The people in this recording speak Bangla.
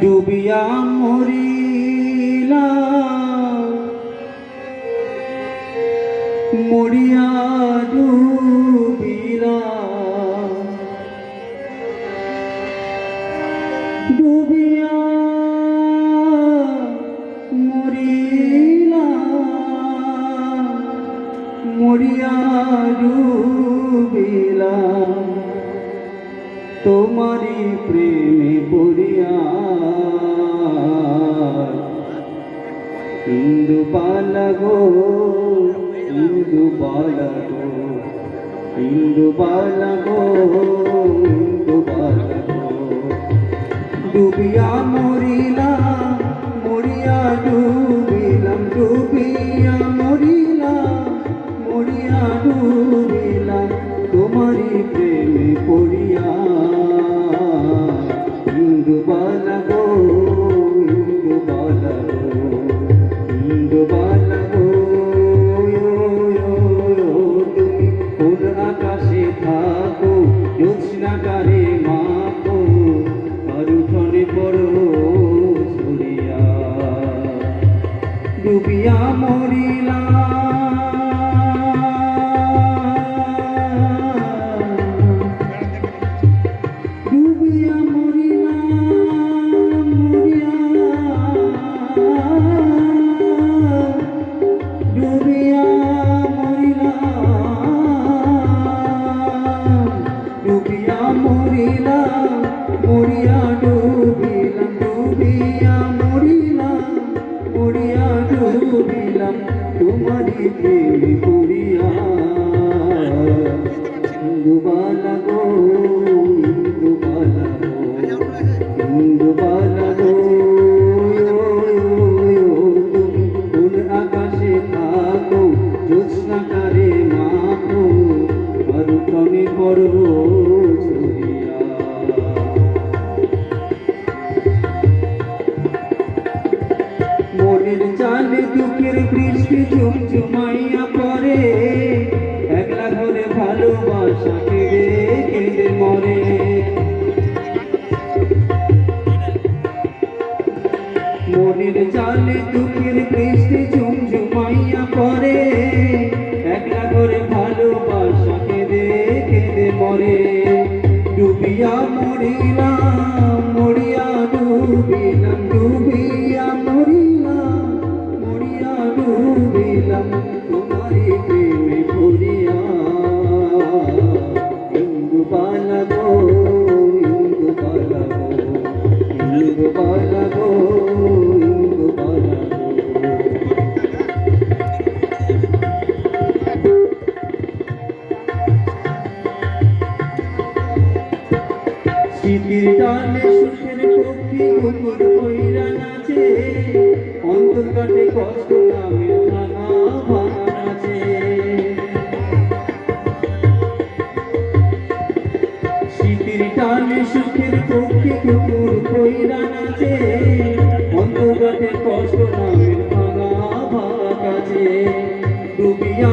ডুবিয়া মরিলা। মরিয়া ডুবিলা। ডুবিয়া মরিলা। মরিয়া ডুবিলা। তোমারি প্রেমে পড়িয়া। ইন্দু বালাগো ইন্দু বালাগো ইন্দু বালাগো ইন্দু বালাগো ডুবিয়া মরিলাম, মরিয়া ডুবিলাম, ডুবিয়া মরিলাম, মরিয়া ডুবিলাম তোমারি প্রেমে পড়িয়া ইন্দু বালাগো চালে দুঃখের বৃষ্টি ঝুমঝুমাইয়া পড়ে। একলা ঘরে ভালোবাসা কেড়ে কেঁদে মরে। মনের চালে দুঃখের বৃষ্টি ঝুমঝুমাইয়া পড়ে। একলা ঘরে ভালোবাসা কেঁদে কেঁদে মরে। ডুবিয়া মরিলাম, মরিয়া ডুবিলাম, ডুবিয়া স্মৃতির টানে সুখের পক্ষী কুকুর কইরা নাচে। অন্তর কাটে কষ্ট নামে ভাঙা ভাঙা নাচে। স্মৃতির টানে সুখের পক্ষী কুকুর কইরা নাচে। অন্তর কাটে কষ্ট নামে ভাঙা ভাঙা ডুবিয়া